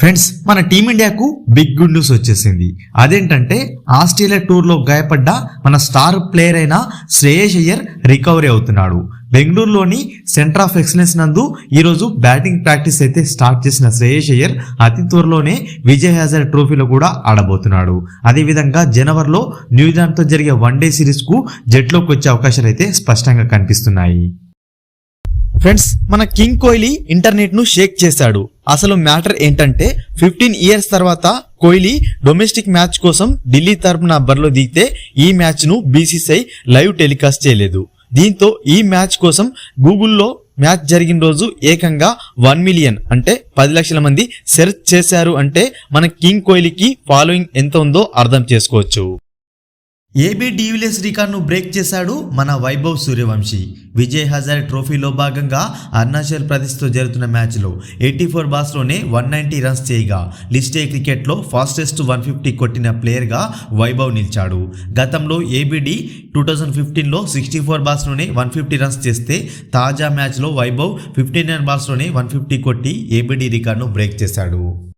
Friends మన టీమిండియాకు big good news వచ్చేసింది. అదేంటంటే ఆస్ట్రేలియా టూర్లో గాయపడ్డ మన స్టార్ ప్లేయర్ అయిన శ్రేయస్ అయ్యర్ రికవరీ అవుతున్నాడు. బెంగళూరులోని సెంటర్ ఆఫ్ ఎక్సలెన్స్ నందు ఈరోజు బ్యాటింగ్ ప్రాక్టీస్ అయితే స్టార్ట్ చేసిన శ్రేయస్ అయ్యర్ అతి త్వరలోనే విజయ్ హజార్ ట్రోఫీలో కూడా ఆడబోతున్నాడు. అదేవిధంగా జనవరిలో న్యూజిలాండ్తో జరిగే వన్డే సిరీస్కు జట్లోకి వచ్చే అవకాశాలు అయితే స్పష్టంగా కనిపిస్తున్నాయి. ఫ్రెండ్స్ మన కింగ్ కోహ్లీ ఇంటర్నెట్ను షేక్ చేశాడు. అసలు మ్యాటర్ ఏంటంటే ఫిఫ్టీన్ ఇయర్స్ తర్వాత కోహ్లీ డొమెస్టిక్ మ్యాచ్ కోసం ఢిల్లీ తరపున బరిలో దిగితే ఈ మ్యాచ్ను బీసీసీఐ లైవ్ టెలికాస్ట్ చేయలేదు. దీంతో ఈ మ్యాచ్ కోసం గూగుల్లో మ్యాచ్ జరిగిన రోజు ఏకంగా వన్ మిలియన్ అంటే పది లక్షల మంది సెర్చ్ చేశారు అంటే మన కింగ్ కోహ్లీకి ఫాలోయింగ్ ఎంత ఉందో అర్థం చేసుకోవచ్చు. ఏబీ డివిలియర్స్ రికార్డును బ్రేక్ చేశాడు మన వైభవ్ సూర్యవంశీ. విజయ్ హజార్ ట్రోఫీలో భాగంగా అరుణాచల్ ప్రదేశ్తో జరుగుతున్న మ్యాచ్లో ఎయిటీ ఫోర్ బాస్లోనే వన్ నైంటీ రన్స్ చేయగా లిస్ట్ క్రికెట్లో ఫాస్టెస్ట్ వన్ ఫిఫ్టీ కొట్టిన ప్లేయర్గా వైభవ్ నిలిచాడు. గతంలో ఏబిడి టూ థౌజండ్ ఫిఫ్టీన్లో సిక్స్టీ ఫోర్ బాస్లోనే వన్ ఫిఫ్టీ రన్స్ చేస్తే తాజా మ్యాచ్లో వైభవ్ ఫిఫ్టీ నైన్ బాస్లోనే వన్ ఫిఫ్టీ కొట్టి ఏబిడి రికార్డును బ్రేక్ చేశాడు.